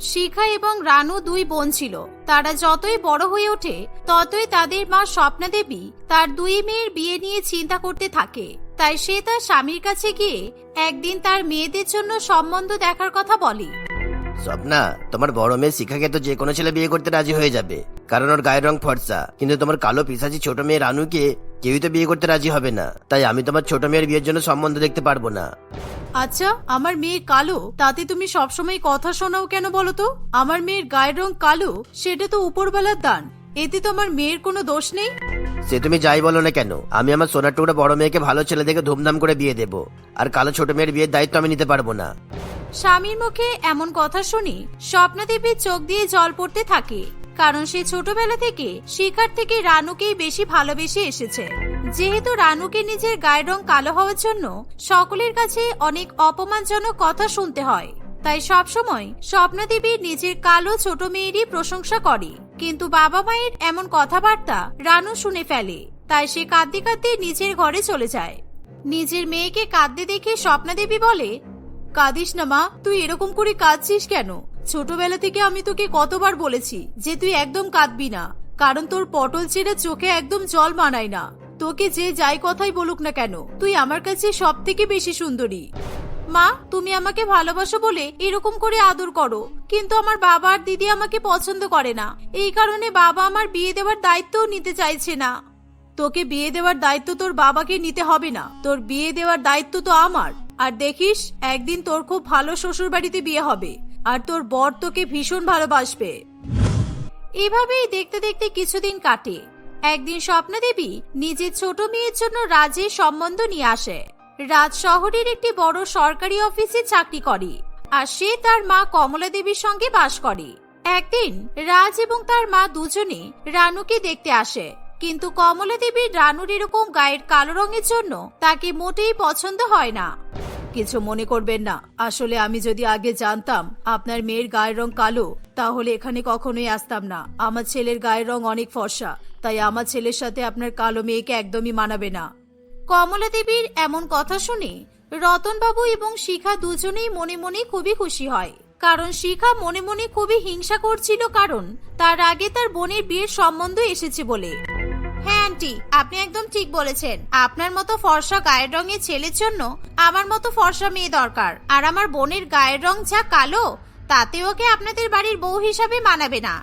শিখা এবং রানু দুই বোন ছিল। তারা যতই বড় হয়ে ওঠে, ততই তাদের মা স্বপ্না দেবী তার দুই মেয়ের বিয়ে নিয়ে চিন্তা করতে থাকে। তাই সে তার স্বামীর কাছে গিয়ে একদিন তার মেয়েদের জন্য সম্বন্ধ দেখার কথা বলে। স্বপ্না, তোমার বড় মেয়ে শিখাকে তো যে কোনো ছেলে বিয়ে করতে রাজি হয়ে যাবে। কারণ ওর গায়ের রং ফর্সা, কিন্তু তোমার কালো পিসাচি ছোট মেয়ে রানুকে কেউই তো বিয়ে করতে রাজি হবে না। তাই আমি তোমার ছোট মেয়ের বিয়ের জন্য সম্বন্ধ দেখতে পারব না। আচ্ছা আমার মেয়ে কালো তাতে তুমি সবসময় কথা শোনাও কেন বলো তো? আমার মেয়ের গায়ের রং কালো সেটা তো উপরবেলার দান। এতে তো আমার মেয়ের কোনো দোষ নেই? সে তুমি যাই বলো না কেন আমি আমার সোনার টুকরা বড় মেয়েকে ভালো ছেলে দেখে ধুমধাম করে বিয়ে দেবো। আর কালো ছোট মেয়ের বিয়ের দায়িত্ব আমি নিতে পারব না। স্বামীর মুখে এমন কথা শুনি স্বপ্নদেবীর চোখ দিয়ে জল পড়তে থাকে। কারণ সে ছোটবেলা থেকে শিকার থেকে রানুকেই বেশি ভালোবেসে এসেছে। যেহেতু রানুকে নিজের গায়ের রং কালো হওয়ার জন্য সকলের কাছে অনেক অপমানজনক কথা শুনতে হয়। তাই সবসময় স্বপ্নদেবী নিজের কালো ছোট মেয়েরই প্রশংসা করে। কিন্তু বাবা মায়ের এমন কথাবার্তা রানু শুনে ফেলে। তাই সে কাঁদতে কাঁদতে নিজের ঘরে চলে যায়। নিজের মেয়েকে কাঁদতে দেখে স্বপ্নাদেবী বলে, কাঁদিস না মা, তুই এরকম করে কাঁদছিস কেন? ছোটবেলা থেকে আমি তোকে কতবার বলেছি যে তুই একদম কাঁদবি না। কারণ তোর পটল ছেড়ে চোখে একদম জল মানায় না। তোকে যে যাই কথাই বলুক না কেন, তুই আমার কাছে সব থেকে বেশি সুন্দরী। মা, তুমি আমাকে ভালোবাসো বলে এরকম করে আদর করো, কিন্তু আমার বাবা আর দিদি আমাকে পছন্দ করে না। এই কারণে বাবা আমার বিয়ে দেওয়ার দায়িত্বও নিতে চাইছে না। তোকে বিয়ে দেওয়ার দায়িত্ব তোর বাবাকে নিতে হবে না। তোর বিয়ে দেওয়ার দায়িত্ব তো আমার। আর দেখিস, একদিন তোর খুব ভালো শ্বশুর বাড়িতে বিয়ে হবে, আর তোর বর তোকে ভীষণ ভালোবাসবে। এভাবেই দেখতে দেখতে কিছুদিন কাটে। একদিন স্বপ্না দেবী নিজের ছোট মেয়ের জন্য রাজের সম্বন্ধ নিয়ে আসে। রাজ শহরের একটি বড় সরকারি অফিসে চাকরি করে আর সে তার মা কমলা দেবীর সঙ্গে বাস করে। একদিন রাজ এবং তার মা দুজনে রানুকে দেখতে আসে, কিন্তু কমলা দেবীর রানুর এরকম গায়ের কালো রঙের জন্য তাকে মোটেই পছন্দ হয় না। কিছু মনে করবেন না। আসলে আমি যদি আগে জানতাম আপনার মেয়ের গায়ের রং কালো, তাহলে এখানে কখনোই আসতাম না। আমার ছেলের গায়ের রং অনেক ফর্সা, তাই আমার ছেলের সাথে আপনার কালো মেয়েকে একদমই মানাবে না। কমলা দেবীর এমন কথা শুনে রতনবাবু এবং শিখা দুজনেই মনে মনে খুবই খুশি হয়। কারণ শিখা মনে মনে খুবই হিংসা করছিল কারণ তার আগে তার বোনের বিয়ের সম্বন্ধ এসেছে বলে। হ্যাঁ আন্টি, আপনি একদম ঠিক বলেছেন। আপনার মতো ফর্সা গায়ের রঙের ছেলের জন্য আমার মতো ফর্সা মেয়ে দরকার। আর আমার বোনের গায়ের রং যা কালো, তাতে ওকে আপনাদের বাড়ির বউ হিসাবে মানাবে না।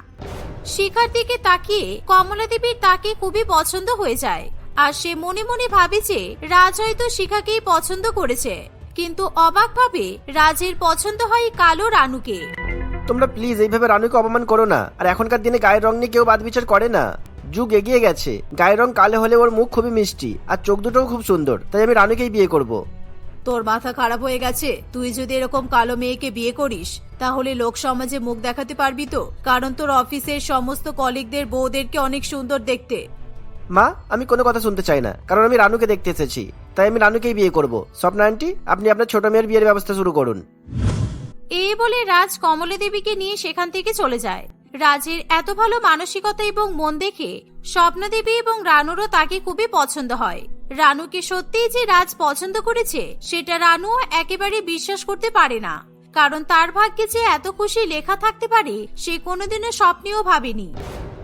শিখার দিকে তাকিয়ে কমলা দেবীর তাকে খুবই পছন্দ হয়ে যায়। আর সে মনে মনে ভাবে যে রাজ হয়তো শিখাকেই পছন্দ করেছে। কিন্তু অবাক ভাবে রাজের পছন্দ হয় কালো রানুকে। তোমরা প্লিজ এইভাবে রানুকে অপমান করো না। আর এখনকার দিনে গায়ের রং নিয়ে কেউ বাদ বিচার করে না। যুগ এগিয়ে গেছে। গায়ের রং কালো হলে ওর মুখ খুবই মিষ্টি আর চোখ দুটোও খুব সুন্দর তাই আমি রানুকেই বিয়ে করব। তোর মাথা খারাপ হয়ে গেছে? তুই যদি এরকম কালো মেয়েকে বিয়ে করিস তাহলে লোক সমাজে মুখ দেখাতে পারবি তো? কারণ তোর অফিসের সমস্ত কলিগদের বউদেরকে অনেক সুন্দর দেখতে। মা আমি কোনো কথা শুনতে চাই না কারণ আমি রানুকে দেখতে এসেছি তাই আমি রানুকেই বিয়ে করব। স্বপ্না আন্টি আপনি আপনার ছোট মেয়ের বিয়ের ব্যবস্থা শুরু করুন। এই বলে রাজ কমলা দেবীকে নিয়ে সেখান থেকে চলে যায়। রাজের এত ভালো মানসিকতা এবং মন দেখে স্বপ্না দেবী এবং রানুরও তাকে খুবই পছন্দ হয়। রানুকে সত্যিই যে রাজ পছন্দ করেছে, সেটা রানু একেবারে বিশ্বাস করতে পারে না। কারণ তার ভাগ্যে যে এত খুশি লেখা থাকতে পারে, সে কোনোদিনও স্বপ্নেও ভাবেনি।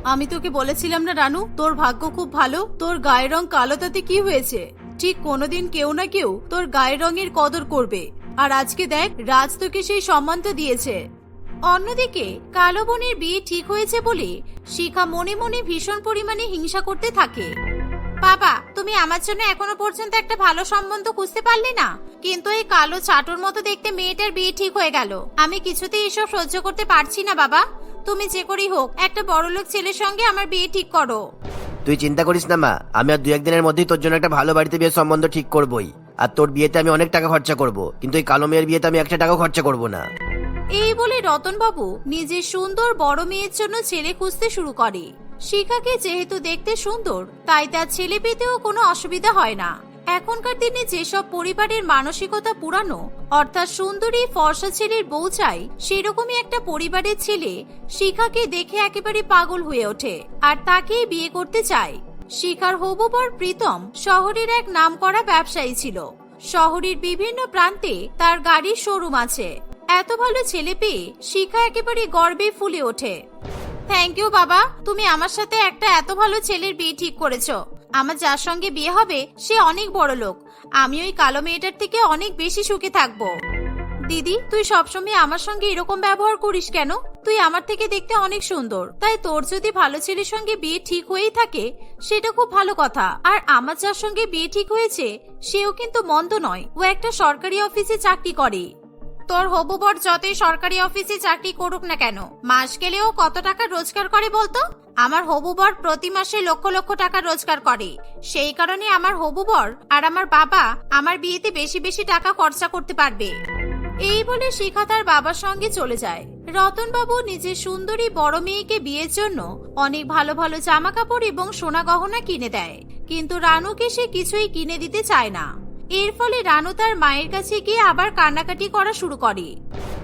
আমি তোকে বলেছিলাম না রানু, তোর ভাগ্য খুব ভালো, তোর গায়ের রং কালো তাতে কি হয়েছে? ঠিক কোনোদিন কেউ না কেউ তোর গায়ের রঙের কদর করবে। আর আজকে দেখ, রাজ তোকে সেই সম্মানটা দিয়েছে। অন্যদিকে, কালো বোনের বিয়ে ঠিক হয়েছে বলে শিখা মনে মনে ভীষণ পরিমাণে হিংসা করতে থাকে। বাবা, তুমি আমার জন্য এখনও পর্যন্ত একটা ভালো সম্বন্ধ খুঁজতে পারলে না? কিন্তু এই কালো চাটুর মতো দেখতে মেয়েটার বিয়ে ঠিক হয়ে গেল। আমি কিছুতেই এসব সহ্য করতে পারছি না, বাবা। তুমি যে করেই হোক, একটা বড়লোক ছেলের সঙ্গে আমার বিয়ে ঠিক করো। তুই চিন্তা করিস না, মা। আমি আর দু একদিনের মধ্যেই তোর জন্য একটা ভালো বাড়িতে বিয়ের সম্বন্ধ ঠিক করবই। আর তোর বিয়েতে আমি অনেক টাকা খরচা করব, কিন্তু এই কালো মেয়ের বিয়েতে আমি একটা টাকাও খরচা করব না। এই বলে রতনবাবু নিজের সুন্দর বড় মেয়ের জন্য ছেলে খুঁজতে শুরু করে। শিখাকে যেহেতু দেখতে সুন্দর, তাই তার ছেলে পেতেও কোনো অসুবিধা হয় না। এখনকার দিনে যেসব পরিবারের মানসিকতা পুরানো, অর্থাৎ সুন্দরী ফর্সা ছেলের বউ চাই, সেরকমই একটা পরিবারের ছেলে শিখাকে দেখে একেবারে পাগল হয়ে ওঠে আর তাকেই বিয়ে করতে চায়। শিখার হবু বর প্রীতম শহরের এক নামকরা ব্যবসায়ী ছিল। শহরের বিভিন্ন প্রান্তে তার গাড়ির শোরুম আছে। এত ভালো ছেলে পেয়ে শিখা একেবারে গর্বে ফুলে ওঠে। থ্যাংক ইউ বাবা। তুমি আমার সাথে একটা এত ভালো ছেলের বিয়ে ঠিক করেছ। আমার যার সঙ্গে বিয়ে হবে, সে অনেক বড় লোক। আমি ওই কালো মেয়েটার থেকে অনেক বেশি সুখে থাকব। দিদি, তুই সবসময় আমার সঙ্গে এরকম ব্যবহার করিস কেন? তুই আমার থেকে দেখতে অনেক সুন্দর। তাই তোর যদি ভালো ছেলের সঙ্গে বিয়ে ঠিক হয়েই থাকে, সেটা খুব ভালো কথা। আর আমার যার সঙ্গে বিয়ে ঠিক হয়েছে, সেও কিন্তু মন্দ নয়। ও একটা সরকারি অফিসে চাকরি করে। তোর হবু বর যতই সরকারি অফিসে চাকরি করুক না কেন, মাস গেলেও কত টাকা রোজগার করে বলতো? আমার হবু বর প্রতি মাসে লক্ষ লক্ষ টাকা রোজগার করে। সেই কারণে আমার হবু বর আর আমার বাবা আমার বিয়েতে বেশি বেশি টাকা খরচা করতে পারবে। এই বলে শিখা তার বাবার সঙ্গে চলে যায়। রতনবাবু নিজের সুন্দরী বড় মেয়েকে বিয়ের জন্য অনেক ভালো ভালো জামা কাপড় এবং সোনা গহনা কিনে দেয়। কিন্তু রানুকে সে কিছুই কিনে দিতে চায় না। এর ফলে রানু তার মায়ের কাছে গিয়ে আবার কান্নাকাটি করা শুরু করে।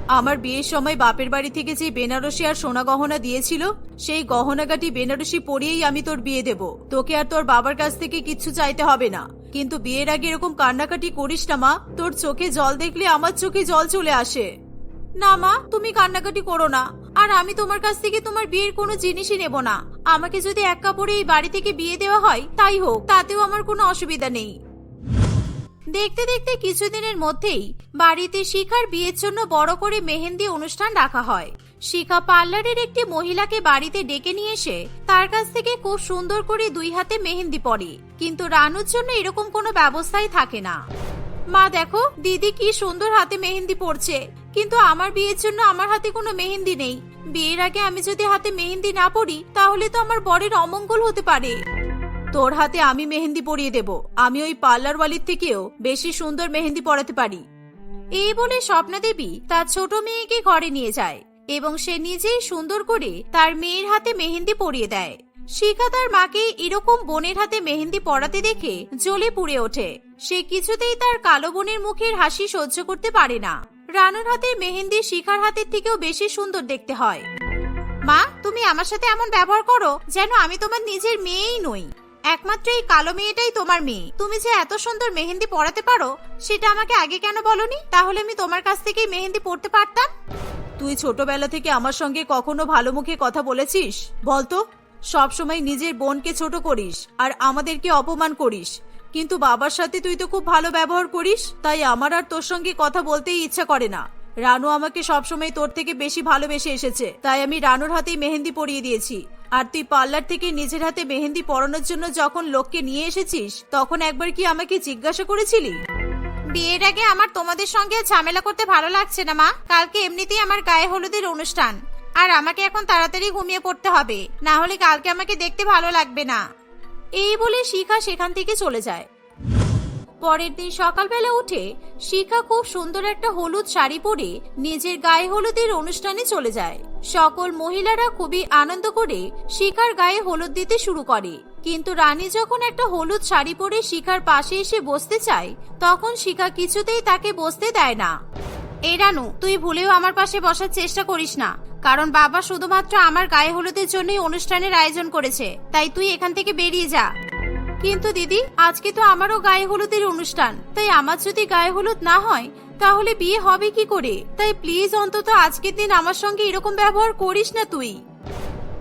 আমার বিয়ের সময় বাপের বাড়ি থেকে যে বেনারসি আর সোনা গহনা দিয়েছিল, সেই গহনাগাটি বেনারসি পরিয়েই আমি তোর বিয়ে দেব। তোকে আর তোর বাবার কাছ থেকে কিচ্ছু চাইতে হবে না। কিন্তু বিয়ের আগে এরকম কান্নাকাটি করিস না, মা। তোর চোখে জল দেখলে আমার চোখে জল চলে আসে। না, মা, তুমি কান্নাকাটি করো না। আর আমি তোমার কাছ থেকে তোমার বিয়ের কোনো জিনিসই নেব না। আমাকে যদি এক কাপড়ে এই বাড়ি থেকে বিয়ে দেওয়া হয়, তাই হোক, তাতেও আমার কোনো অসুবিধা নেই। দেখতে দেখতে কিছুদিনের মধ্যেই বাড়িতে শিখার বিয়ের জন্য বড় করে মেহেন্দি অনুষ্ঠান রাখা হয়। শিখা পার্লারের একটি মহিলাকে বাড়িতে ডেকে নিয়ে এসে তার কাছ থেকে খুব সুন্দর করে দুই হাতে মেহেন্দি পরে। কিন্তু রানুর জন্য এরকম কোনো ব্যবস্থাই থাকে না। মা, দেখো, দিদি কি সুন্দর হাতে মেহেন্দি পড়ছে কিন্তু আমার বিয়ের জন্য আমার হাতে কোনো মেহেন্দি নেই। বিয়ের আগে আমি যদি হাতে মেহেন্দি না পড়ি তাহলে তো আমার বরের অমঙ্গল হতে পারে। তোর হাতে আমি মেহেন্দি পরিয়ে দেব। আমি ওই পার্লারওয়ালির থেকেও বেশি সুন্দর মেহেন্দি পরাতে পারি। এই বলে স্বপ্না দেবী তার ছোট মেয়েকে ঘরে নিয়ে যায় এবং সে নিজেই সুন্দর করে তার মেয়ের হাতে মেহেন্দি পরিয়ে দেয়। শিখা তার মাকে এরকম বোনের হাতে মেহেন্দি পরাতে দেখে জ্বলে পুড়ে ওঠে। সে কিছুতেই তার কালো বোনের মুখের হাসি সহ্য করতে পারে না। রানুর হাতে মেহেন্দি শিখার হাতের থেকেও বেশি সুন্দর দেখতে হয়। মা, তুমি আমার সাথে এমন ব্যবহার করো যেন আমি তোমার নিজের মেয়েই নই। একমাত্র এই কালো মেয়েটাই তোমার মেয়ে। তুমি যে এত সুন্দর মেহেন্দি পড়াতে পারো, সেটা আমাকে আগে কেন বলনি? তাহলে আমি তোমার কাছ থেকেই মেহেন্দি পড়তে পারতাম? তুই ছোটবেলা থেকে আমার সঙ্গে কখনো ভালো মুখে কথা বলেছিস? বলতো সব সময় নিজের বোনকে ছোট করিস আর আমাদেরকে অপমান করিস। কিন্তু বাবার সাথে তুই তো খুব ভালো ব্যবহার করিস, তাই আমার আর তোর সঙ্গে কথা বলতেই ইচ্ছা করে না। রানু আমাকে সবসময় তোর থেকে বেশি ভালোবেসে এসেছে, তাই আমি রানুর হাতেই মেহেন্দি পরিয়ে দিয়েছি। আর তুই পার্লার থেকে নিজের হাতে মেহেন্দি পরানোর জন্য যখন লোককে নিয়ে এসেছিস, তখন একবার কি আমাকে জিজ্ঞাসা করেছিলি? বিয়ের আগে আমার তোমাদের সঙ্গে ঝামেলা করতে ভালো লাগছে না, মা। কালকে এমনিতেই আমার গায়ে হলুদের অনুষ্ঠান। আর আমাকে এখন তাড়াতাড়ি ঘুমিয়ে পড়তে হবে। না হলে কালকে আমাকে দেখতে ভালো লাগবে না। এই বলে শিখা সেখান থেকে চলে যায়। পরের দিন সকালবেলা উঠে শিখা খুব সুন্দর একটা হলুদ শাড়ি পরে নিজের গায়ে হলুদের অনুষ্ঠানে চলে যায়। সকল মহিলারা খুবই আনন্দ করে শিখার গায়ে হলুদ দিতে শুরু করে। কিন্তু রানী যখন একটা হলুদ শাড়ি পরে শিখার পাশে এসে বসতে চায়, তখন শিখা কিছুতেই তাকে বসতে দেয় না। এই রানু, তুই ভুলেও আমার পাশে বসার চেষ্টা করিস না। কারণ বাবা শুধুমাত্র আমার গায়ে হলুদের জন্যই অনুষ্ঠানের আয়োজন করেছে, তাই তুই এখান থেকে বেরিয়ে যা। কিন্তু দিদি, আজকে তো আমারও গায়ে হলুদের অনুষ্ঠান, তাই আমার যদি গায়ে হলুদ না হয়, তাহলে বিয়ে হবে কি করে? তাই প্লিজ অন্তত আজকের দিন আমার সঙ্গে এরকম ব্যবহার করিস না তুই।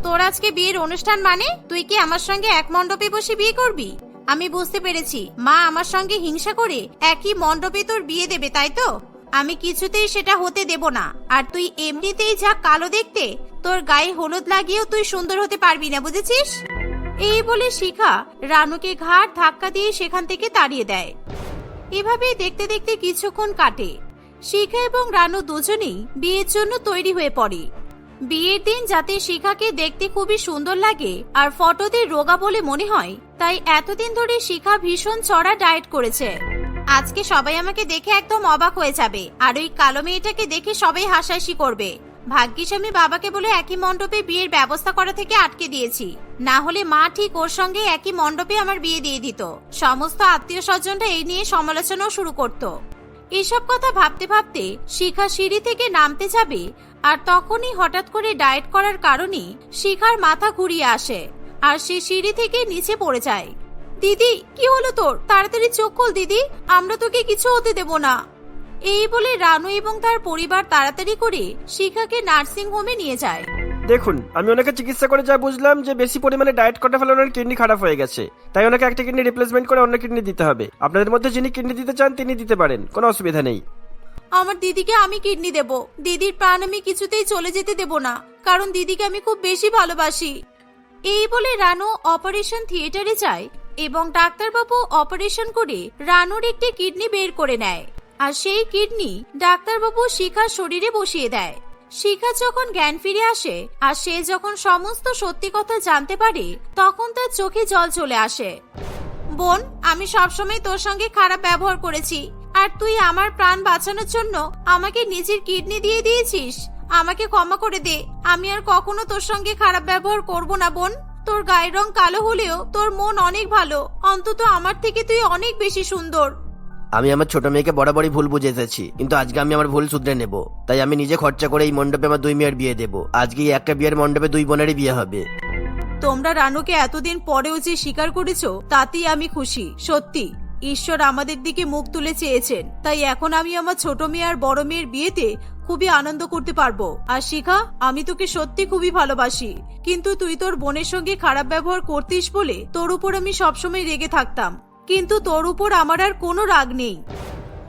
তোর আজকে বিয়ের অনুষ্ঠান মানে? তুই কি আমার সঙ্গে এক মণ্ডপে বসে বিয়ে করবি? আমি বুঝতে পেরেছি। মা আমার সঙ্গে হিংসা করে একই মণ্ডপে তোর বিয়ে দেবে, তাই তো? আমি কিছুতেই সেটা হতে দেব না। আর তুই এমনিতেই যা কালো দেখতে, তোর গায়ে হলুদ লাগিয়েও তুই সুন্দর হতে পারবি না, বুঝেছিস? এই বলে শিখা রানুকে ঘাট ধাক্কা দিয়ে সেখান থেকে তাড়িয়ে দেয়। এভাবেই দেখতে দেখতে কিছুক্ষণ কাটে। শিখা এবং রানু দুজনেই বিয়ের জন্য তৈরি হয়ে পড়ে। বিয়ের দিন যাতে শিখাকে দেখতে খুবই সুন্দর লাগে আর ফটোতে রোগা বলে মনে হয়, তাই এতদিন ধরে শিখা ভীষণ চড়া ডায়েট করেছে। আজকে সবাই আমাকে দেখে একদম অবাক হয়ে যাবে, আর ওই কালো মেয়েটাকে দেখে সবাই হাসাহাসি করবে। ভাগ্যিস আমি বাবাকে বলে একই মণ্ডপে বিয়ের ব্যবস্থা করা থেকে আটকে দিয়েছি। না হলে মা ঠিক ওর সঙ্গে একই মণ্ডপে আমার বিয়ে দিয়ে দিত। সমস্ত আত্মীয় স্বজনরা এই নিয়ে সমালোচনাও শুরু করত। এসব কথা ভাবতে ভাবতে শিখা সিঁড়ি থেকে নামতে যাবে আর তখনই হঠাৎ করে ডায়েট করার কারণে শিখার মাথা ঘুরিয়ে আসে আর সে সিঁড়ি থেকে নিচে পড়ে যায়। দিদি, কি হলো তোর? তাড়াতাড়ি চোখ খোল দিদি। আমরা তোকে কিছু হতে দেব না। এই বলে রানু এবং তার পরিবার তাড়াতাড়ি করে শিখাকে নার্সিং হোমে নিয়ে যায়। দেখুন আমি ওনাকে চিকিৎসা করে যা বুঝলাম যে বেশি পরিমাণে ডায়েট করার ফলে ওনার কিডনি খারাপ হয়ে গেছে। তাই ওনাকে একটা কিডনি রিপ্লেসমেন্ট করে অন্য কিডনি দিতে হবে। আপনাদের মধ্যে যিনি কিডনি দিতে চান তিনি দিতে পারেন। কোনো অসুবিধা নেই। আমার দিদিকে আমি কিডনি দেব। দিদির প্রাণ আমি কিছুতেই চলে যেতে দেব না কারণ দিদিকে আমি খুব বেশি ভালোবাসি। এই বলে রানু অপারেশন থিয়েটারে যায় এবং ডাক্তারবাবু অপারেশন করে রানুর একটি কিডনি বের করে নেয়। আর সেই কিডনি ডাক্তারবাবু শিখার শরীরে বসিয়ে দেয়। শিখা যখন জ্ঞান ফিরে আসে আর সে যখন সমস্ত সত্যি কথা জানতে পারে, তখন তার চোখে জল চলে আসে। বোন, আমি সবসময় তোর সঙ্গে খারাপ ব্যবহার করেছি। আর তুই আমার প্রাণ বাঁচানোর জন্য আমাকে নিজের কিডনি দিয়ে দিয়েছিস। আমাকে ক্ষমা করে দে। আমি আর কখনো তোর সঙ্গে খারাপ ব্যবহার করব না, বোন। তোর গায়ের রং কালো হলেও তোর মন অনেক ভালো। অন্তত আমার থেকে তুই অনেক বেশি সুন্দর। আমি আমার ছোট মেয়েকে বরাবরই ভুল বুঝে এসেছি কিন্তু আজকে আমি আমার ভুল শুধরে নেব। তাই আমি নিজে খরচা করে এই মণ্ডপে আমার দুই মেয়ের বিয়ে দেবো। আজকে এই একটা বিয়ের মণ্ডপে দুই বোনেরই বিয়ে হবে। তোমরা রানুকে এতদিন পরেও যে স্বীকার করেছ, তাতেই আমি খুশি। সত্যি, ঈশ্বর আমাদের দিকে মুখ তুলে চেয়েছেন। তাই এখন আমি আমার ছোট মেয়ে আর বড় মেয়ের বিয়েতে খুবই আনন্দ করতে পারব। আর শিখা, আমি তোকে সত্যি খুবই ভালোবাসি। কিন্তু তুই তোর বোনের সঙ্গে খারাপ ব্যবহার করতিস বলে তোর উপর আমি সবসময় রেগে থাকতাম। কিন্তু তোর উপর আমার আর কোনো রাগ নেই।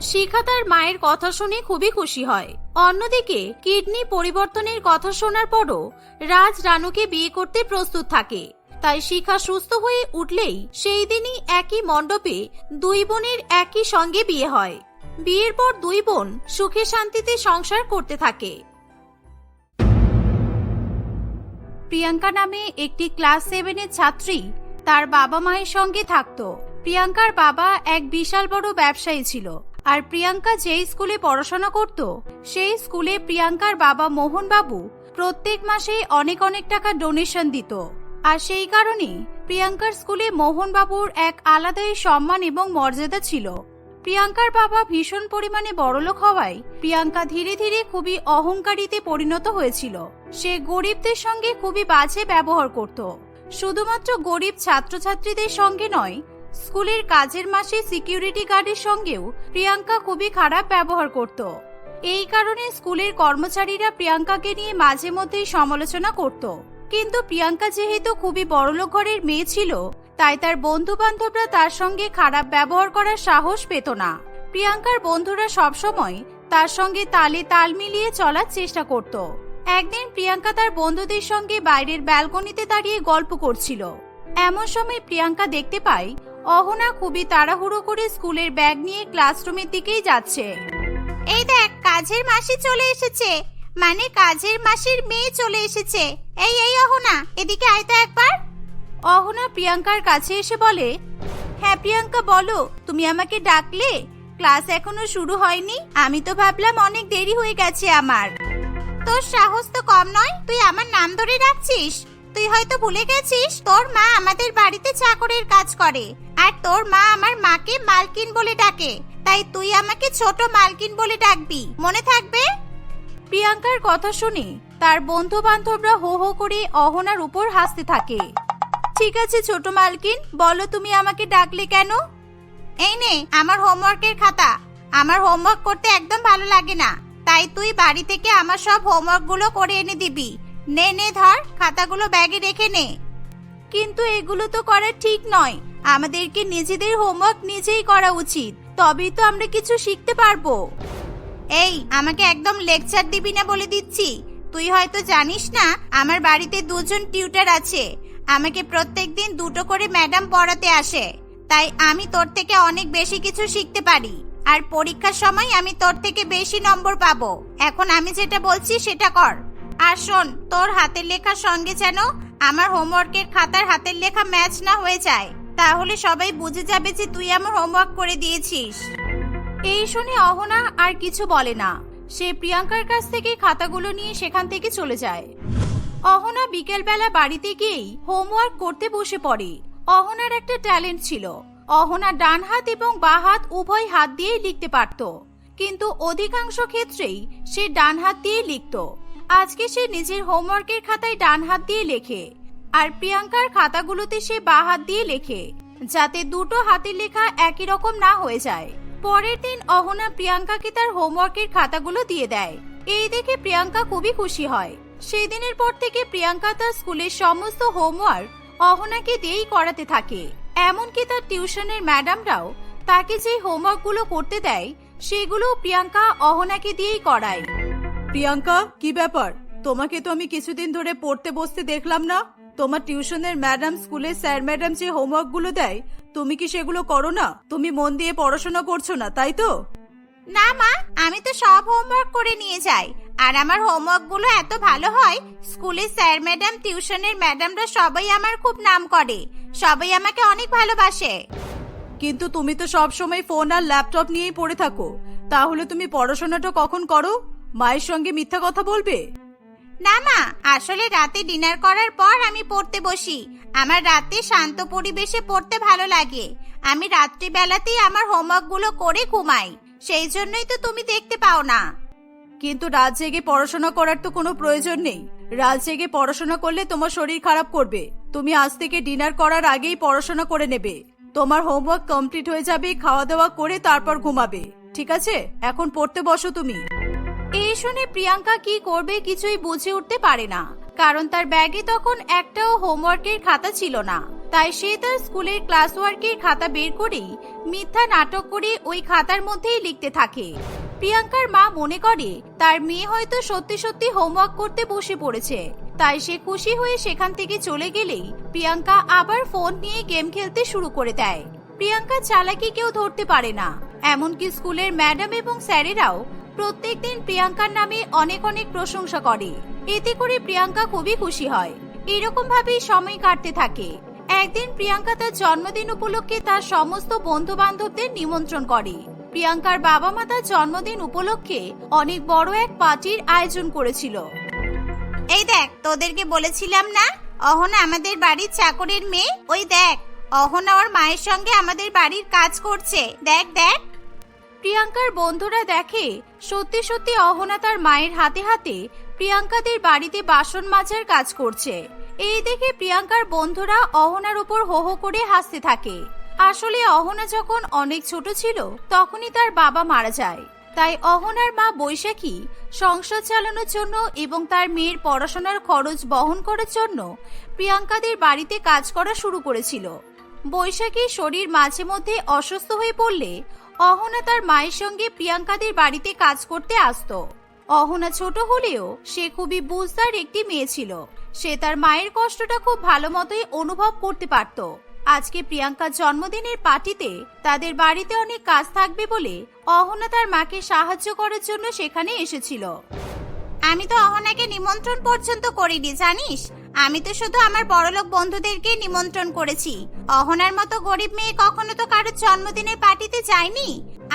শিখা তার মায়ের কথা শুনে খুবই খুশি হয়। অন্যদিকে, কিডনি পরিবর্তনের কথা শোনার পরও রাজ রানুকে বিয়ে করতে প্রস্তুত থাকে। তাই শিখা সুস্থ হয়ে উঠলেই সেই দিনই একই মণ্ডপে দুই বোনের একই সঙ্গে বিয়ে হয়। বিয়ের পর দুই বোন সুখে শান্তিতে সংসার করতে থাকে। প্রিয়াঙ্কা নামে একটি ক্লাস সেভেনের ছাত্রী তার বাবা মায়ের সঙ্গে থাকতো। প্রিয়াঙ্কার বাবা এক বিশাল বড় ব্যবসায়ী ছিল। আর প্রিয়াঙ্কা যেই স্কুলে পড়াশোনা করত, সেই স্কুলে প্রিয়াঙ্কার বাবা মোহন বাবু প্রত্যেক মাসে অনেক অনেক টাকা ডোনেশন দিত। আর সেই কারণে প্রিয়াঙ্কার স্কুলে মোহন বাবুর এক আলাদাই সম্মান এবং মর্যাদা ছিল। প্রিয়াঙ্কার বাবা ভীষণ পরিমাণে বড়লোক হওয়ায় প্রিয়াঙ্কা ধীরে ধীরে খুবই অহংকারীতে পরিণত হয়েছিল। সে গরিবদের সঙ্গে খুবই বাজে ব্যবহার করত। শুধুমাত্র গরিব ছাত্রছাত্রীদের সঙ্গে নয় স্কুলের কাজের মাসে সিকিউরিটি গার্ডের সঙ্গেও প্রিয়াঙ্কা খুবই খারাপ ব্যবহার করত। এই কারণে স্কুলের কর্মচারীরা প্রিয়াঙ্কাকে নিয়ে মাঝে মধ্যেই সমালোচনা করত। কিন্তু প্রিয়াঙ্কা যেহেতু খুবই বড়লোক ঘরের মেয়ে ছিল, তাই তার বন্ধু বান্ধবরা তার সঙ্গে খারাপ ব্যবহার করার সাহস পেত না। প্রিয়াঙ্কার বন্ধুরা সবসময় তার সঙ্গে তালে তাল মিলিয়ে চলার চেষ্টা করত। একদিন প্রিয়াঙ্কা তার বন্ধুদের সঙ্গে বাইরের ব্যালকনিতে দাঁড়িয়ে গল্প করছিল। এমন সময় প্রিয়াঙ্কা দেখতে পায় অহনা খুবই তাড়াহুড়ো করে স্কুলের ব্যাগ নিয়ে ক্লাসরুমের দিকেই যাচ্ছে। এই দেখ, কাজের মাসি চলে এসেছে। মানে কাজের মাসির মেয়ে চলে এসেছে। এই এই অহনা, এদিকে আয় তো একবার। অহনা প্রিয়াঙ্কার কাছে এসে বলে হ্যাঁ প্রিয়াঙ্কা, বলো, তুমি আমাকে ডাকলে? ক্লাস এখনও শুরু হয়নি। আমি তো ভাবলাম অনেক দেরি হয়ে গেছে আমার। তোর সাহস তো কম নয়, তুই আমার নাম ধরে ডাকছিস? তুই হয়তো ভুলে গেছিস তোর মা আমাদের বাড়িতে চাকরের কাজ করে। আর তোর মা আমার মাকে মালকিন বলে ডাকে তাই তুই আমাকে ছোট মালকিন বলে ডাকবি। মনে থাকবে? প্রিয়াঙ্কার কথা শুনে তার বন্ধু বান্ধবরা হো হো করে অহনার উপর হাসতে থাকে। ঠিক আছে ছোট মালকিন বলো তুমি আমাকে ডাকলে কেন? এই নে আমার হোমওয়ার্কের খাতা। আমার হোমওয়ার্ক করতে একদম ভালো লাগে না। তাই তুই বাড়ি থেকে আমার সব হোমওয়ার্কগুলো করে এনে দিবি। নে নে, ধর, খাতাগুলো ব্যাগে রেখে নে। কিন্তু এগুলো তো করা ঠিক নয়। আমাদেরকে নিজেদের হোমওয়ার্ক নিজেই করা উচিত। তবেই তো আমরা কিছু শিখতে পারব। এই, আমাকে একদম লেকচার দিবি না বলে দিচ্ছি। তুই হয়তো জানিস না, আমার বাড়িতে দুজন টিউটার আছে। আমাকে প্রত্যেক দিন দুটো করে ম্যাডাম পড়াতে আসে। তাই আমি তোর থেকে অনেক বেশি কিছু শিখতে পারি। আর পরীক্ষার সময় আমি তোর থেকে বেশি নম্বর পাবো। এখন আমি যেটা বলছি সেটা কর। আর শোন, তোর হাতের লেখার সঙ্গে যেন আমার হোমওয়ার্কের খাতার হাতের লেখা ম্যাচ না হয়ে যায়। তাহলে সবাই বুঝে যাবে যে তুই আমার হোমওয়ার্ক করে দিয়েছিস। এই শুনে অহনা আর কিছু বলে না। সে প্রিয়াঙ্কার কাছ থেকে খাতাগুলো নিয়ে সেখান থেকে চলে যায়। অহনা বিকেলবেলা বাড়িতে গিয়েই হোমওয়ার্ক করতে বসে পড়ে। অহনার একটা ট্যালেন্ট ছিল। অহনা ডান হাত এবং বা হাত উভয় হাত দিয়েই লিখতে পারত। কিন্তু অধিকাংশ ক্ষেত্রেই সে ডান হাত দিয়েই লিখত। আজকে সে নিজের হোমওয়ার্কের খাতায় ডান হাত দিয়ে লেখে, আর প্রিয়াঙ্কার খাতাগুলোতে সে বা হাত দিয়ে লেখে, যাতে দুটো হাতের লেখা একই রকম না হয়ে যায়। পরের দিন অহনা প্রিয়াঙ্কাকে তার হোমওয়ার্কের খাতাগুলো দিয়ে দেয়। এই দেখে প্রিয়াঙ্কা খুবই খুশি হয়। সেই দিনের পর থেকে প্রিয়াঙ্কা তার স্কুলের সমস্ত হোমওয়ার্ক অহনাকে দিয়েই করাতে থাকে। এমনকি তার টিউশনের ম্যাডামরাও তাকে যে হোমওয়ার্কগুলো করতে দেয় সেগুলো প্রিয়াঙ্কা অহনাকে দিয়েই করায়। প্রিয়াঙ্কা কি ব্যাপার? তোমাকে তো আমি কিছুদিন ধরে পড়তে বসতে দেখলাম না। তোমার টিউশনের ম্যাডাম স্কুলের স্যার ম্যাডাম যে হোমওয়ার্কগুলো দেয় তুমি কি সেগুলো করো না? তুমি মন দিয়ে পড়াশোনা করছ না তাই তো? না মা আমি তো সব হোমওয়ার্ক করে নিয়ে যাই। আর আমার হোমওয়ার্কগুলো এত ভালো হয় স্কুলের স্যার ম্যাডাম টিউশনের ম্যাডামরা সবাই আমার খুব নাম করে। সবাই আমাকে অনেক ভালোবাসে। কিন্তু তুমি তো সব সময় ফোন আর ল্যাপটপ নিয়েই পড়ে থাকো। তাহলে তুমি পড়াশোনাটা কখন করো? মায়ের সঙ্গে মিথ্যা কথা বলবে? না মা আসলে রাতে ডিনার করার পর আমি পড়তে বসি। আমার রাতে শান্ত পরিবেশে পড়তে ভালো লাগে। আমি রাত্রিবেলাতেই আমার হোমওয়ার্কগুলো করে ঘুমাই। সেই জন্যই তো তুমি দেখতে পাও না। কিন্তু রাত জেগে পড়াশোনা করার তো কোনো প্রয়োজন নেই। রাত জেগে পড়াশোনা করলে তোমার শরীর খারাপ করবে। তুমি আজ থেকে ডিনার করার আগেই পড়াশোনা করে নেবে। তোমার হোমওয়ার্ক কমপ্লিট হয়ে যাবে খাওয়া দাওয়া করে তারপর ঘুমাবে। ঠিক আছে? এখন পড়তে বসো তুমি। শুনে প্রিয়াঙ্কা কি করবে কিছুই বুঝে উঠতে পারে না। কারণ তার ব্যাগে তখন একটাও হোমওয়ার্কের খাতা ছিল না। তাই সে তার স্কুলের ক্লাস ওয়ার্কের খাতা বের করেই মিথ্যা নাটক করে ওই খাতার মধ্যেই লিখতে থাকে। প্রিয়াঙ্কার মা মনে করে, তার মেয়ে হয়তো সত্যি সত্যি হোমওয়ার্ক করতে বসে পড়েছে। তাই সে খুশি হয়ে সেখান থেকে চলে গেলেই প্রিয়াঙ্কা আবার ফোন নিয়ে গেম খেলতে শুরু করে দেয়। প্রিয়াঙ্কা চালাকি কেউ ধরতে পারে না। এমনকি স্কুলের ম্যাডাম এবং স্যারেরাও প্রত্যেকদিন প্রিয়াঙ্কার নামে অনেক অনেক প্রশংসা করে। এতে করে প্রিয়াঙ্কা খুবই খুশি হয়। এরকম ভাবেই সময় কাটতে থাকে। একদিন প্রিয়াঙ্কা তার জন্মদিন উপলক্ষে তার সমস্ত বন্ধু বান্ধবদের নিমন্ত্রণ করে। প্রিয়াঙ্কার বাবা মা তার জন্মদিন উপলক্ষে অনেক বড় এক পার্টির আয়োজন করেছিল। এই দেখ, তোদেরকে বলেছিলাম না? অহনা আমাদের বাড়ির চাকরের মেয়ে। ওই দেখ, অহনা ওর মায়ের সঙ্গে আমাদের বাড়ির কাজ করছে। দেখ দেখ। প্রিয়াঙ্কার বন্ধুরা দেখে সত্যি সত্যি অহনা তার মায়ের হাতে হাতে প্রিয়াঙ্কাদের বাড়িতে বাসন মাজার কাজ করছে। এই দেখে প্রিয়াঙ্কার বন্ধুরা অহনার উপর হো হো করে হাসতে থাকে। আসলে অহনা যখন অনেক ছোট ছিল, তখনই তার বাবা মারা যায়। তাই অহনার মা বৈশাখী সংসার চালানোর জন্য এবং তার মেয়ের পড়াশোনার খরচ বহন করার জন্য প্রিয়াঙ্কাদের বাড়িতে কাজ করা শুরু করেছিল। বৈশাখীর শরীর মাঝে মধ্যে অসুস্থ হয়ে পড়লে অহনা তার মায়ের সঙ্গে প্রিয়াঙ্কাদের বাড়িতে কাজ করতে আসতো। অহনা ছোট হলেও সে খুবই বুঝদার একটি মেয়ে ছিল। সে তার মায়ের কষ্টটা খুব ভালো মতোই অনুভব করতে পারত। আজকে প্রিয়াঙ্কার জন্মদিনের পার্টিতে তাদের বাড়িতে অনেক কাজ থাকবে বলে অহনা তার মাকে সাহায্য করার জন্য সেখানে এসেছিল। আমি তো অহনাকে নিমন্ত্রণ পর্যন্ত করিনি, জানিস? আমি তো শুধু আমার বড়লোক বন্ধুদেরকে নিমন্ত্রণ করেছি। অহনার মতো গরিব মেয়ে কখনো তো কারোর জন্মদিনের পার্টিতে যায়নি।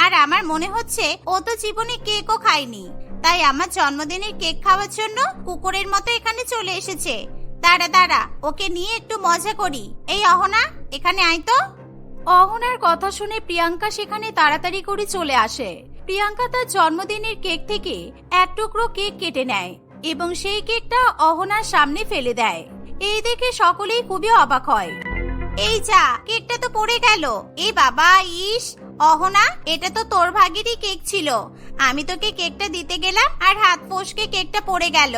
আর আমার মনে হচ্ছে, ও তো জীবনে কেকও খায়নি। তাই আমার জন্মদিনের কেক খাওয়ার জন্য কুকুরের মতো এখানে চলে এসেছে। দাঁড়া দাঁড়া, ওকে নিয়ে একটু মজা করি। এই অহনা, এখানে আয় তো। অহনার কথা শুনে প্রিয়াঙ্কা সেখানে তাড়াতাড়ি করে চলে আসে। প্রিয়াঙ্কা তার জন্মদিনের কেক থেকে এক টুকরো কেক কেটে নেয়। এবং সেই কেকটা অহনার সামনে ফেলে দেয়। এই দেখে সকলেই খুবই অবাক হয়। এই যা কেকটা তো পড়ে গেল। এই বাবা, ইস, অহনা, এটা তো তোর ভাগেরই কেক ছিল। আমি তোকে কেকটা দিতে গেলাম আর হাত ফসকে কেকটা পড়ে গেল।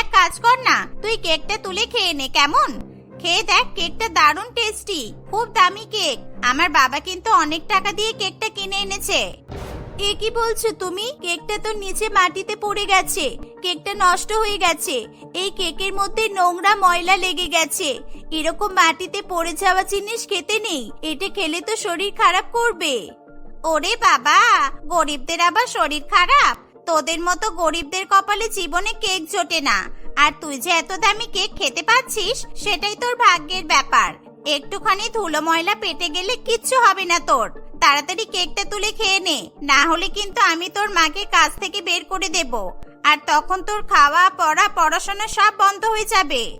এক কাজ কর না, তুই কেকটা তুলে খেয়ে নে, কেমন? খেয়ে দেখ, কেকটা দারুণ টেস্টি, খুব দামি কেক। আমার বাবা কিন্তু অনেক টাকা দিয়ে কেকটা কিনে এনেছে। এ কি বলছো তুমি? কেকটা তো নিচে মাটিতে পড়ে গেছে। কেকটা নষ্ট হয়ে গেছে। এই কেকের মধ্যে নোংরা ময়লা লেগে গেছে। এরকম মাটিতে পড়ে যাওয়া জিনিস খেতে নেই। এটা খেলে তো শরীর খারাপ করবে। ওরে বাবা! গরিবদের আবার শরীর খারাপ? তোদের মতো গরিবদের কপালে জীবনে কেক জোটে না। আর তুই যে এত দামি কেক খেতে পাচ্ছিস, সেটাই তোর ভাগ্যের ব্যাপার। একটুখানি ধুলো ময়লা পেটে গেলে কিচ্ছু হবে না তোর। তাড়াতাড়ি কেকটা তুলে খেয়ে নে। না হলে কিন্তু আমি তোর মাকে কাজ থেকে বের করে দেব। আর তখন তোর খাওয়া, পড়া, পড়াশোনা সব বন্ধ হয়ে যাবে।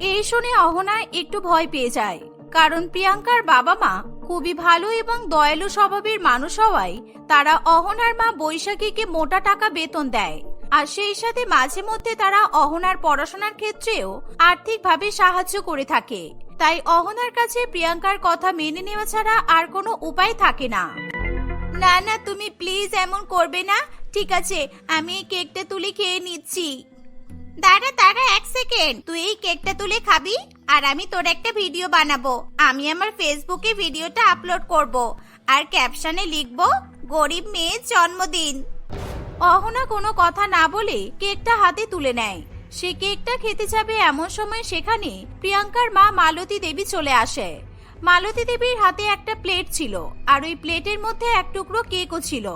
এই শুনে অহনা একটু ভয় পেয়ে যায়। কারণ প্রিয়াঙ্কার বাবা মা খুবই ভালো এবং দয়ালু স্বভাবের মানুষ হওয়ায় তারা অহনার মা বৈশাখীকে মোটা টাকা বেতন দেয়। আর সেই সাথে মাঝে মধ্যে তারা অহনার পড়াশোনার ক্ষেত্রেও আর্থিকভাবে সাহায্য করে থাকে। তাই অহনার কাছে প্রিয়াঙ্কার কথা মেনে নেওয়া ছাড়া আর কোনো উপায় থাকে না। না না, তুমি প্লিজ এমন করবে না। ঠিক আছে, আমি এই কেকটা তুলে খেয়ে নিচ্ছি। দাঁড়া দাঁড়া, এক সেকেন্ড তুই এই কেকটা তুলে খাবি আর আমি তোর একটা ভিডিও বানাবো। আমি আমার ফেসবুকে ভিডিওটা আপলোড করব আর ক্যাপশনে লিখব, গরিব মেয়ের জন্মদিন। অহনা কোনো কথা না বলে কেকটা হাতে তুলে নেয়। সে কেকটা খেতে যাবে এমন সময় সেখানে প্রিয়াঙ্কার মা মালতী দেবী চলে আসে। মালতী দেবীর হাতে একটা প্লেট ছিল আর ওই প্লেটের মধ্যে এক টুকরো কেকও ছিল।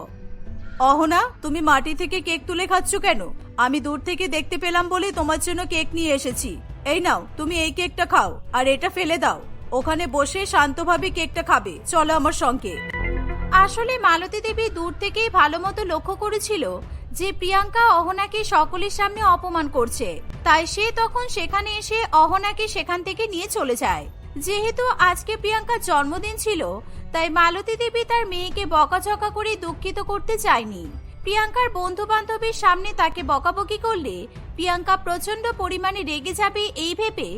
অহনা তুমি মাটি থেকে কেক তুলে খাচ্ছ কেন? আমি দূর থেকে দেখতে পেলাম বলে তোমার জন্য কেক নিয়ে এসেছি। এই নাও তুমি এই কেকটা খাও আর এটা ফেলে দাও। ওখানে বসে শান্তভাবে কেকটা খাবে। চলো আমার সঙ্গে। আসলে মালতী দেবী দূর থেকেই ভালো মতো লক্ষ্য করেছিল যে প্রিয়াঙ্কা অহনাকে সকলের সামনে অপমান করছে, তাই সে তখন সেখানে এসে অহনাকে সেখান থেকে নিয়ে চলে যায়। যেহেতু আজকে প্রিয়াঙ্কার জন্মদিন ছিল, তাই মালতী দেবী তার মেয়েকে বকাঝকা করে দুঃখিত করতে চায়নি। প্রিয়াঙ্কার বন্ধু বান্ধবের সামনে তাকে বকাবকি করলে প্রিয়াঙ্কা প্রচণ্ড পরিমাণে রেগে যাবে এই ভেবে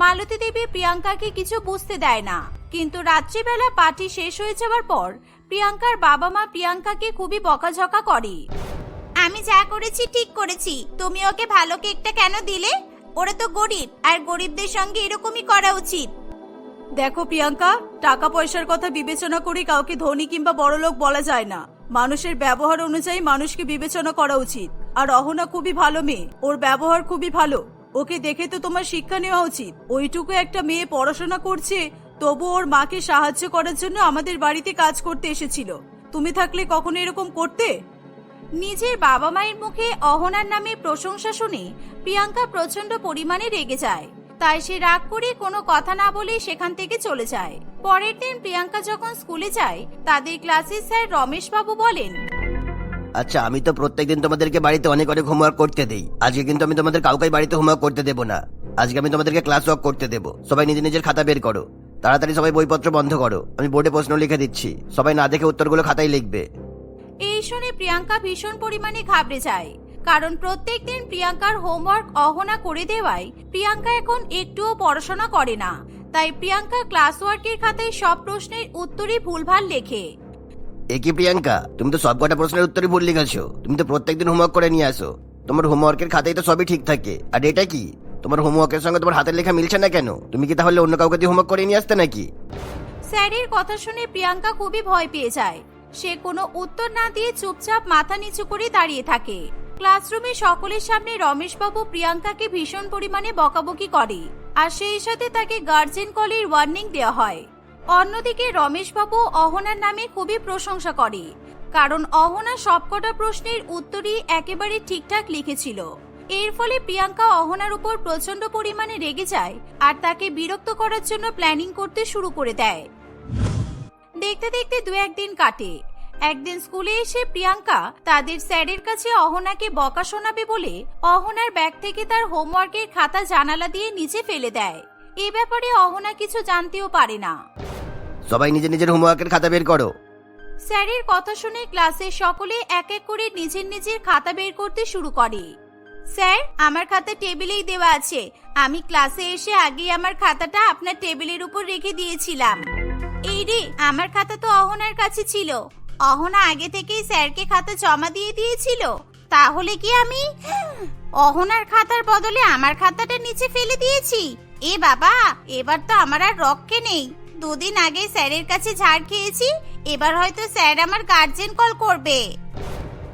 মালতী দেবী প্রিয়াঙ্কাকে কিছু বুঝতে দেয় না। কিন্তু রাত্রিবেলা পার্টি শেষ হয়ে যাওয়ার পর, প্রিয়াঙ্কার বাবা মা প্রিয়াঙ্কাকে খুবই বকাঝকা করে। আমি যা করেছি ঠিক করেছি। তুমি ওকে ভালো কেকটা কেন দিলে? ওরা তো গরিব, আর গরিবদের সঙ্গে এরকমই করা উচিত। দেখো প্রিয়াঙ্কা, টাকা পয়সার কথা বিবেচনা করে কাউকে ধনী কিংবা বড়লোক বলা যায় না। মানুষের ব্যবহার অনুযায়ী মানুষকে বিবেচনা করা উচিত। আর অহনা খুবই ভালো মেয়ে, ওর ব্যবহার খুবই ভালো। ওকে দেখে তো তোমার শিক্ষা নেওয়া উচিত। ওইটুকু একটা মেয়ে পড়াশোনা করছে, তবু ওর মাকে সাহায্য করার জন্য আমাদের বাড়িতে কাজ করতে এসেছিল। তুমি থাকলে কখনো এরকম করতে? নিজের বাবা মায়ের মুখে অহনার নামে প্রশংসা শুনে প্রিয়াঙ্কা প্রচণ্ড পরিমাণে রেগে যায়। তাই সে রাগ করে কোনো কথা না বলে সেখান থেকে চলে যায়। পরের দিন প্রিয়াঙ্কা যখন স্কুলে যায়, তাদের ক্লাসের স্যার রমেশ বাবু বলেন আচ্ছা আমি তো প্রত্যেকদিন তোমাদেরকে বাড়িতে অনেক অনেক হোমওয়ার্ক করতে দেই। আজকে কিন্তু আমি তোমাদের কাউকে বাড়িতে হোমওয়ার্ক করতে দেবো না। আজকে আমি তোমাদেরকে ক্লাস ওয়ার্ক করতে দেবো। সবাই নিজের নিজের খাতা বের করো। তাড়াতাড়ি সবাই বইপত্র বন্ধ করো। আমি বোর্ডে প্রশ্ন লিখে দিচ্ছি। সবাই না দেখে উত্তরগুলো খাতায় লিখবে। এই শুনে প্রিয়াঙ্কা ভীষণ পরিমাণে ঘাবড়ে যায়। কারণ প্রত্যেক দিন প্রিয়াঙ্কার হোমওয়ার্ক অহনা করে দেওয়ায় প্রিয়াঙ্কা এখন একটুও পড়াশোনা করে না। তাই প্রিয়াঙ্কা ক্লাস ওয়ার্কের খাতায় সব প্রশ্নের উত্তরই ভুলভাল লেখে। এ কি প্রিয়াঙ্কা? তুমি তো সবকটা প্রশ্নের উত্তরই ভুল লিখেছো। তুমি তো প্রত্যেকদিন হোমওয়ার্ক করে নিয়ে আসো। তোমার হোমওয়ার্কের খাতায় তো সবই ঠিক থাকে। আর এটা কি? তোমার হোমওয়ার্কের সঙ্গে তোমার হাতের লেখা মিলছে না কেন? তুমি কি তাহলে অন্য কাউকে দিয়ে হোমওয়ার্ক করে নিয়ে আসতে নাকি? স্যারের কথা শুনে প্রিয়াঙ্কা খুবই ভয় পেয়ে যায়। সে কোনো উত্তর না দিয়ে চুপচাপ মাথা নিচু করে দাঁড়িয়ে থাকে। ক্লাসরুমে সকলের সামনে রমেশবাবু প্রিয়াঙ্কাকে ভীষণ পরিমাণে বকাবকি করে আর সেই সাথে তাকে গার্জেন কলের ওয়ার্নিং দেওয়া হয়। অন্যদিকে রমেশবাবু অহনার নামে খুবই প্রশংসা করে, কারণ অহনা সবকটা প্রশ্নের উত্তরই একেবারে ঠিকঠাক লিখেছিল। এর ফলে প্রিয়াঙ্কা অহনার উপর প্রচণ্ড পরিমাণে রেগে যায় আর তাকে বিরক্ত করার জন্য প্ল্যানিং করতে শুরু করে দেয়। দেখতে দেখতে দু একদিন কাটে। একদিন স্কুলে এসে প্রিয়াঙ্কা তাদের স্যারের কাছে অহনাকে বকা শোনাবে বলে অহনার ব্যাগ থেকে তার হোমওয়ার্কের খাতা জানালা দিয়ে নিচে ফেলে দেয়। এ ব্যাপারে অহনা কিছু জানতেও পারে না। সবাই নিজের নিজের হোমওয়ার্কের খাতা বের করো। স্যারের কথা শুনে ক্লাসে সকলে এক এক করে নিজের নিজের খাতা বের করতে শুরু করে। স্যার আমার খাতা টেবিলেই দেওয়া আছে। আমি ক্লাসে এসে আগে আমার খাতাটা আপনার টেবিলের উপর রেখে দিয়েছিলাম। এই রে আমার খাতা তো অহনার কাছে ছিল। অহনা আগে থেকেই স্যারকে খাতা জমা দিয়ে দিয়েছিল। তাহলে কি আমি? অহনার খাতার বদলে আমার খাতাটা নিচে ফেলে দিয়েছি। এ বাবা, এবার তো আমার আর রক্ষে নেই। দুদিন আগে স্যারের কাছে ঝাড় খেয়েছি, এবার হয়তো স্যার আমার গার্জেন কল করবে।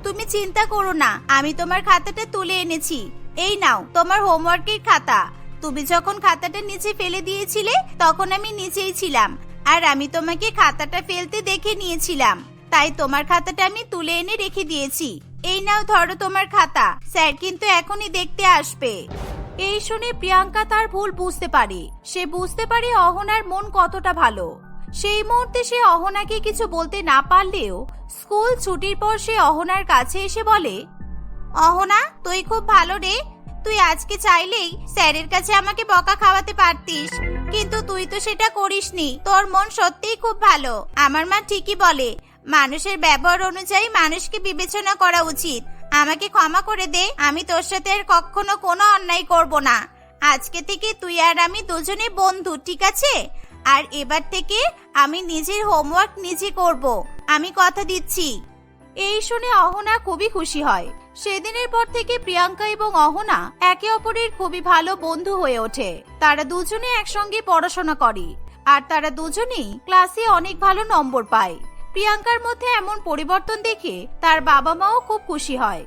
তুমি চিন্তা করো না, আমি তোমার খাতাটা তুলে এনেছি। এই নাও, তোমার হোমওয়ার্কের খাতা। তুমি যখন খাতাটা নিচে ফেলে দিয়েছিলে, তখন আমি নিচেই ছিলাম। আর আমি তোমাকে খাতাটা ফেলতে দেখে নিয়েছিলাম। তাই তোমার খাতাটা আমি তুলে এনে রেখে দিয়েছি। এই নাও ধরো তোমার খাতা। স্যার কিন্তু এখনই দেখতে আসবে। এই শুনে প্রিয়াঙ্কা তার ভুল বুঝতে পারে। সে বুঝতে পারে অহনার মন কতটা ভালো। সেই মুহূর্তে সে অহনাকে কিছু বলতে না পারলেও স্কুল ছুটির পর সে অহনার কাছে এসে বলে, অহনা, তুই খুব ভালো রে। তুই আজকে চাইলেই স্যারের কাছে আমাকে বকা খাওয়াতে পারতিস। কিন্তু তুই তো সেটা করিসনি। তোর মন সত্যিই খুব ভালো। আমার মা ঠিকই বলে, মানুষের ব্যবহার অনুযায়ী মানুষকে বিবেচনা করা উচিত। আমাকে ক্ষমা করে দে, আমি তোর সাথে আর কখনো কোনো অন্যায় করব না। আজকে থেকে তুই আর আমি দুজনে বন্ধু, ঠিক আছে? আর এবার থেকে আমি নিজের হোমওয়ার্ক নিজে করব। আমি কথা দিচ্ছি। এই শুনে অহনা খুবই খুশি হয়। সেদিনের পর থেকে প্রিয়াঙ্কা এবং অহনা একে অপরের খুবই ভালো বন্ধু হয়ে ওঠে। তারা দুজনে একসঙ্গে পড়াশোনা করে, আর তারা দুজনেই ক্লাসে অনেক ভালো নম্বর পায়। প্রিয়াঙ্কার মধ্যে এমন পরিবর্তন দেখে তার বাবা মাও খুব খুশি হয়।